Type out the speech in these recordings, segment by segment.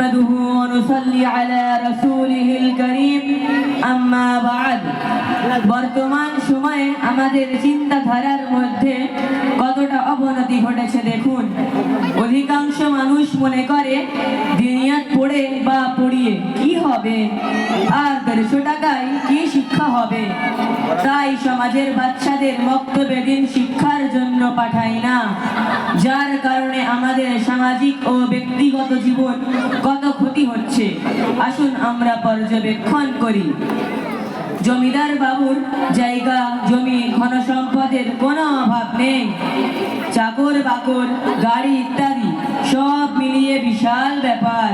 نحمده ونصلي على رسوله الكريم أما بعد বর্তমান সময়ে আমাদের চিন্তাধারার মধ্যে কতটা অবনতি ঘটেছে দেখুন অধিকাংশ মানুষ মনে করে দিনিয়াত পড়ে বা পড়িয়ে কি হবে আর দেড়শো টাকায় কি শিক্ষা হবে তাই সমাজের বাচ্চাদের বক্তব্যে দিন শিক্ষার জন্য পাঠাই না। যার কারণে আমাদের সামাজিক ও ব্যক্তিগত জীবন কত ক্ষতি হচ্ছে, আসুন আমরা পর্যবেক্ষণ করি। জমিদার বাবুর জায়গা, জমি ঘন সম্পদের কোনো অভাব নেই। চাকর, বাকর, গাড়ি ইত্যাদি সব মিলিয়ে বিশাল ব্যাপার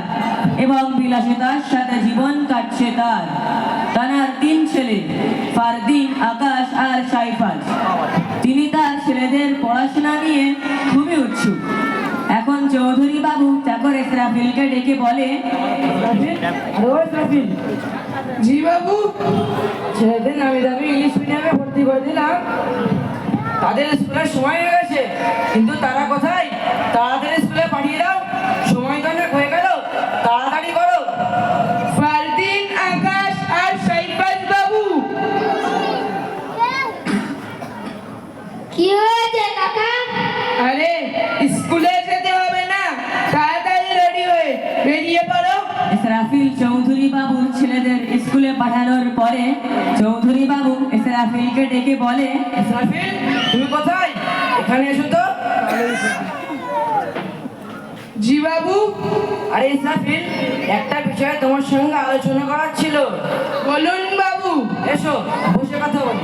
এবং বিলাসিতার সাথে জীবন কাটছে তার। ইসরাফিলকে ডেকে বলে জি বাবু। ছেলেদের নামি দামি ইংলিশ মিডিয়ামে ভর্তি করে দিলাম। তাদের স্কুলের সময় হয়ে গেছে, কিন্তু তারা কোথায়? তাড়াতাড়ি পরে চৌধুরী বাবু ইসরাফিলকে ডেকে বলে ইসরাফিল তুমি কোথায়? এখানে এসো তো। জি বাবু। আরে ইসরাফিল একটা বিষয়ে তোমার সঙ্গে আলোচনা করার ছিল। বলুন বাবু। এসো বসে কথা বলি।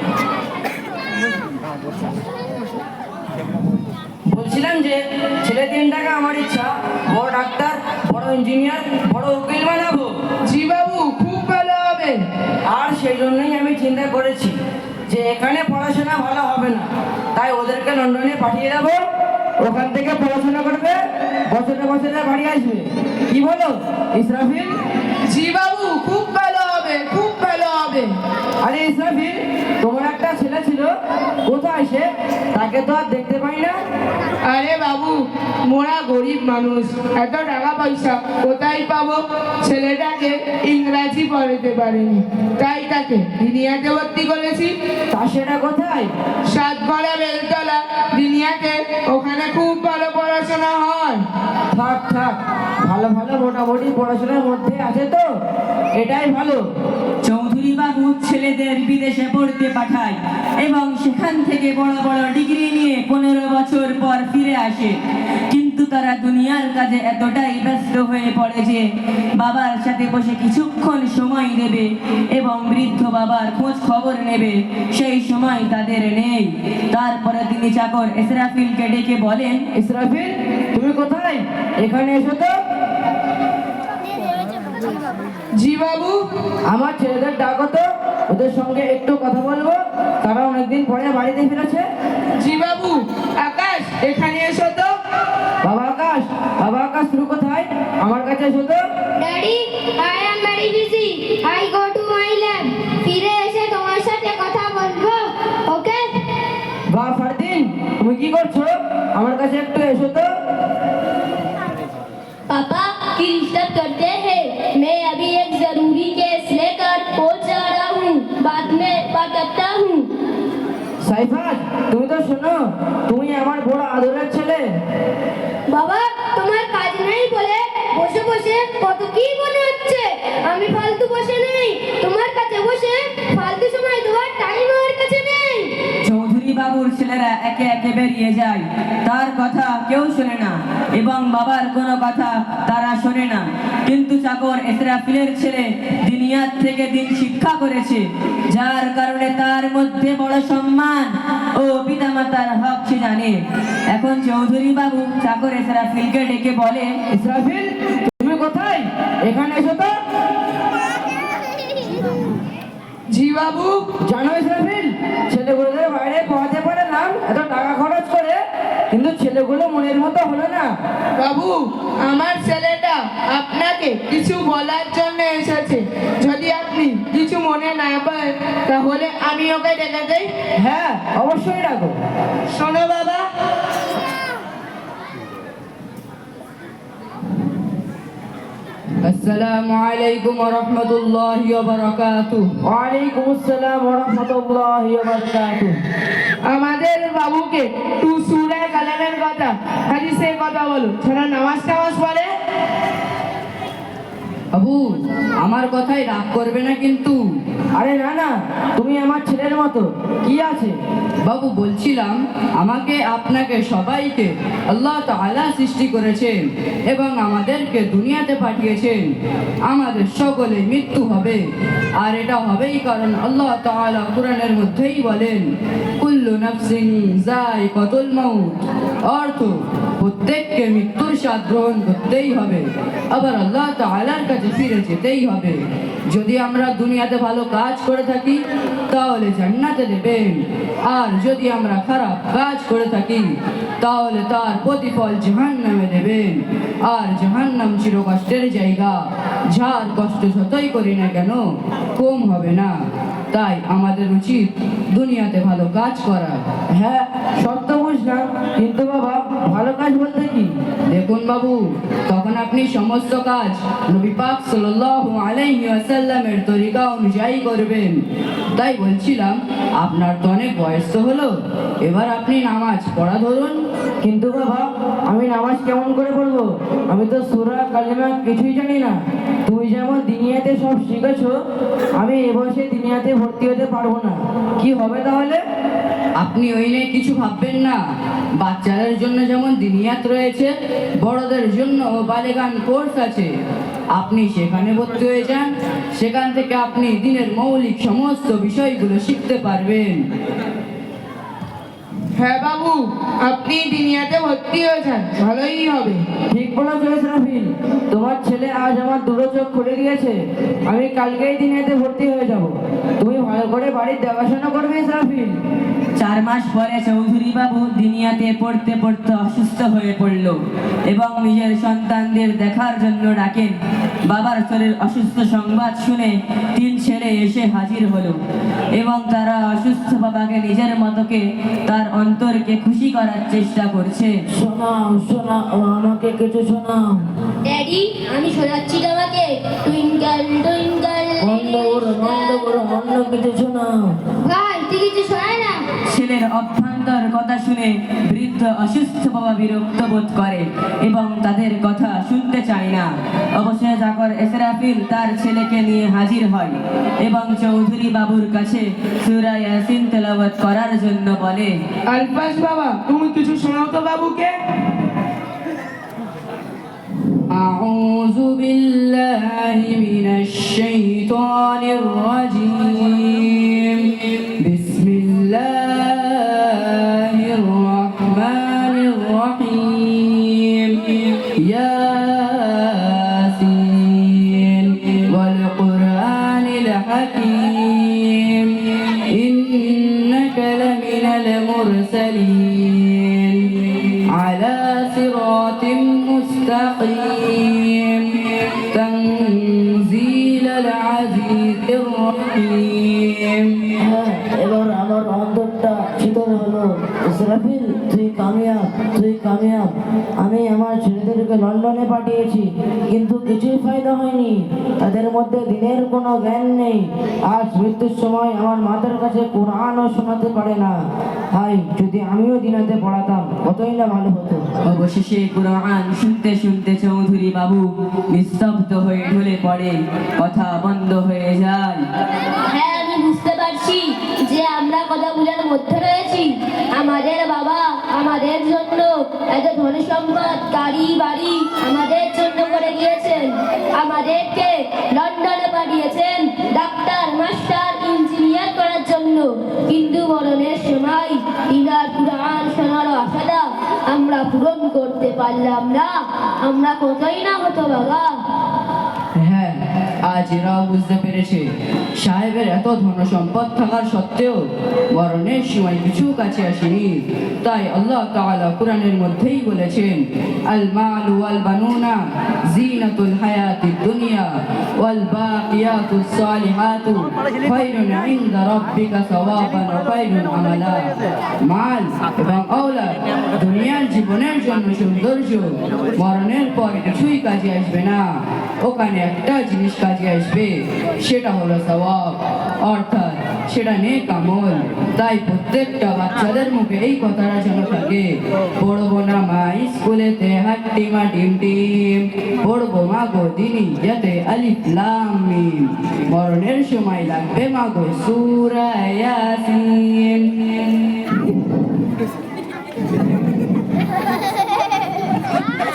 বলছিলাম যে ছেলে তিনটাকে আমার ইচ্ছা বড় ডাক্তার বড় ইঞ্জিনিয়ার যে এখানে পড়াশোনা ভালো হবে না তাই ওদেরকে লন্ডনে পাঠিয়ে দেবো। ওখান থেকে পড়াশোনা করবে বছরে বছরে বাড়ি আসবে। কি বলো ইসরাফিল? জি বাবু খুব ভালো হবে খুব ভালো হবে। আরে ইসরাফিল তোমার একটা ছেলে ছিল কোথায় সে? তাকে তো আর দেখতে পাই না। আরে বাবু মোরা গরিব মানুষ। এত টাকা পয়সা কোথায় পাবো? ছেলেটাকে ইংরাজি পড়াতে পারিনি। তাই তাকে দিনিয়াতে ভর্তি করেছি। তা সেটা কোথায়? সাতগড়া বেলতলা। দিনিয়াতে ওখানে খুব ভালো পড়াশোনা হয়। থাক থাক। ভালো ভালো মোটামুটি পড়াশোনার মধ্যে আছে তো। এটাই ভালো। ছেলেদের বিদেশে পড়তে পাঠায় এবং সেখান থেকে বড় বড় ডিগ্রি নিয়ে পনেরো বছর পর ফিরে আসে। কিন্তু তারা দুনিয়ার কাজে এতটাই ব্যস্ত হয়ে পড়ে যে বাবার সাথে বসে কিছুক্ষণ সময় দেবে এবং বৃদ্ধ বাবার খোঁজ খবর নেবে, সেই সময় তাদের নেই। তারপরে তিনি চাকর ইসরাফিলকে ডেকে বলেন, ইসরাফিল, তুমি কোথায়? এখানে এসো তো। জি বাবু আমার ছেলেদের ডাকো তো ওদের সঙ্গে একটু কথা বলব। তারা অনেকদিন পরে বাড়িতে ফিরেছে। জি বাবু আকাশ এখানে এসো তো। বাবা আকাশ বাবা আকাশ তুমি কোথায়? আমার কাছে এসো তো। Daddy I am very busy I go to my lab ফিরে এসে তোমার সাথে কথা বলব ওকে বা ফারদিন তুমি কি করছ? আমার কাছে একটু সাইফাত তুমি তো শোনো তুমি আমার বড় আদরের ছেলে বাবা তোমার কাজ নেই বলে বসে বসে কত কি মনে হচ্ছে আমি ফালতু বসে নেই তোমার কাছে বসে ফালতু সময় দেওয়ার টাইম আমার কাছে নেই চৌধুরী বাবুর ছেলেরা একে যায়। তার কথা কেউ শোনে না এবং বাবার কোনো কথা তারা শোনে না। কিন্তু চাকর ইসরাফিলের ছেলে দিনিয়াত থেকে দিন শিক্ষা করেছে, যার কারণে তার মধ্যে বড় সম্মান ও পিতামাতার হক সে জানে। এখন চৌধুরী বাবু চাকর ইসরাফিলকে ডেকে বলে, ইসরাফিল, তুমি কোথায়? এখানে এসো তো। জি বাবু। জানো ইসরাফিল ছেলেগুলোদের বাইরে পড়াতে পারলাম এত টাকা খরচ করে। কিন্তু ছেলেগুলো মনের মতো হলো না। বাবু আমার ছেলেটা আপনাকে কিছু বলার জন্য এসেছে। যদি আপনি কিছু মনে না পান তাহলে আমি ওকে ডেকে দেই। হ্যাঁ অবশ্যই রাখো শোনো বাবা السلام عليكم ورحمة الله وبركاته ওয়ালাইকুম আসসালাম ওয়া রাহমাতুল্লাহি ওয়া বারাকাতুহু আমাদের বাবুকে তু সুরে কালামের কথা হাদিসের কথা বলো ছাড়া নামাজ টামাজ পড়ে বাবু আমার কথাই রাগ করবে না কিন্তু। আরে না না তুমি আমার ছেলের মতো। কি আছে? বাবু বলছিলাম আমাকে আপনাকে সবাইকে আল্লাহ তাআলা সৃষ্টি করেছেন এবং আমাদেরকে দুনিয়াতে পাঠিয়েছেন। আমাদের সকলে মৃত্যু হবে। আর এটা হবেই কারণ আল্লাহ তাআলা কোরআনের মধ্যেই বলেন কুল্লু নাফসিন যায়কাতুল মাউত। অর্থ প্রত্যেককে মৃত্যুর স্বাদ গ্রহণ করতেই হবে। আবার আল্লাহ তাআলার কাছে ফিরে যেতেই হবে। যদি আমরা দুনিয়াতে ভালো কাজ করে থাকি, তাহলে জান্নাতে দেবেন আর যদি আমরা খারাপ কাজ করে থাকি, তাহলে তার প্রতিফল জাহান্নামে দেবেন আর জাহান্নাম চির কষ্টের জায়গা, যার কষ্ট যতই করি না কেন, কম হবে না। তাই আমাদের উচিত দুনিয়াতে ভালো কাজ করা। হ্যাঁ সত্য বুঝলাম কিন্তু বাবা, ভালো কাজ বলতে কি? দেখুন বাবু, তখন আপনি সমস্ত কাজ নবী পাক সাল্লাল্লাহু তরিকা অনুযায়ী করবেন। তাই বলছিলাম, আপনার তো অনেক বয়স তো হলো। এবার আপনি নামাজ পড়া ধরুন। কিন্তু বাবা, আমি নামাজ কেমন করে পড়ব? আমি তো সুরা কালিমা কিছুই জানি না। তুমি যেমন দিনিয়াতে সব শিখেছো, আমি এ বয়সে দিনিয়াতে ভর্তি হতে পারব না। কি হবে তাহলে? আপনি ওই নিয়ে কিছু ভাববেন না। বাচ্চাদের জন্য যেমন দিনিয়াত রয়েছে, বড়দের জন্য বালেগান কোর্স আছে। আপনি সেখানে ভর্তি হয়ে যান, সেখান থেকে আপনি দিনের মৌলিক সমস্ত বিষয়গুলো শিখতে পারবেন। হ্যাঁ বাবু আপনি দুনিয়াতে ভর্তি হয়েছেন ভালোই হবে। ঠিক বলেছ ইসরাফিল তোমার ছেলে আজ আমার দুটো চোখ খুলে দিয়েছে। আমি কালকেই দিনেতে ভর্তি হয়ে যাব। তুমি ভালো করে বাড়ির দেখাশোনা করবে ইসরাফিল চার মাস পরে চৌধুরী বাবু দিনিয়াতে পড়তে পড়তে অসুস্থ হয়ে পড়ল এবং নিজের সন্তানদের দেখার জন্য ডাকেন। বাবার শরীর অসুস্থ সংবাদ শুনে তিন ছেলে এসে হাজির হলো এবং তারা অসুস্থ বাবাকে নিজের মতকে তার অন্তরকে খুশি করার চেষ্টা করছে। শোনাও শোনাও আমাকে কিছু শোনাও। ড্যাডি আমি শোনাচ্ছি তোমাকে। টুইঙ্কল টুইঙ্কল বন্ধ করো অন্য করো অন্য কিছু শোনাও। ভাই ছেলের অভ্যন্তর কথা শুনে বৃদ্ধ অসুস্থ বাবা বিরক্ত বোধ করে এবং তাদের কথা শুনতে চায় না অবশেষে চাকর এসরাফিল তার ছেলেকে নিয়ে হাজির হয় এবং চৌধুরী বাবুর কাছে সুরা ইয়াসিন তেলাওয়াত করার জন্য বলে আলফাস বাবা তুমি কিছু শোনাও তো বাবুকে أعوذ بالله من الشيطان الرجيم হাকিম হ্যাঁ এবার আমার অন্তরটা শীতল হলো। ইসরাফিল তুই কামিয়াব তুই কামিয়াব। আমি আমার ছেলেদেরকে লন্ডনে পাঠিয়েছি কিন্তু কিছুই ফায়দা হয়নি। তাদের মধ্যে দিনের কোনো জ্ঞান নেই। আজ মৃত্যুর সময় আমার মাথার কাছে কোরআনও শোনাতে পারে না। হাই যদি আমিও দিনাতে পড়াতাম কতই না ভালো হতো। অবশেষে কোরআন শুনতে শুনতে চৌধুরী বাবু নিস্তব্ধ হয়ে ঢলে পড়ে কথা বন্ধ হয়ে যায়। হ্যাঁ বুঝতে পারছি যে আমরা কথাগুলোর মধ্যে রয়েছি। আমাদের বাবা আমাদের জন্য এত ধন সম্পদ, গাড়ি, বাড়ি আমাদের জন্য করে গিয়েছেন আমাদেরকে লন্ডনে পাঠিয়েছেন ডাক্তার, মাস্টার, ইঞ্জিনিয়ার করার জন্য। কিন্তু মরণের সময় ইনার কুরআন শোনার আশাটা আমরা পূরণ করতে পারলাম না। আমরা কতই না হতো বাবা হাজিরাও বুঝতে পেরেছে। সাহেবের এত ধন সম্পদ থাকার সত্ত্বেও মরণের সময় কিছু কাছে আসেনি। তাই আল্লাহ তাআলা কোরআনের মধ্যেই বলেছেন, আল মাল ওয়াল বানুনা জিনাতুল দুনিয়া ওয়াল সালিহাতু খায়রুন ইনদা রাব্বিকা সাওয়াবান ওয়া খায়রুন আমালা। মাল এবং আওলাদ দুনিয়ার জীবনের জন্য সৌন্দর্য, মরণের পর কিছুই কাজে আসবে না। ওখানে একটা জিনিস কাজে আসবে, সেটা হলো সওয়াব। অর্থাৎ সেটা নেই কামল তাই প্রত্যেকটা বাচ্চাদের মুখে এই কথাটা যেন থাকে পড়ব না মা, স্কুলেতে হাট্টি মা ডিম ডিম পড়ব মা গো দিনই যাতে আলিফ লাম মিম, মরণের সময় লাগবে মা গো সুরায়াসিন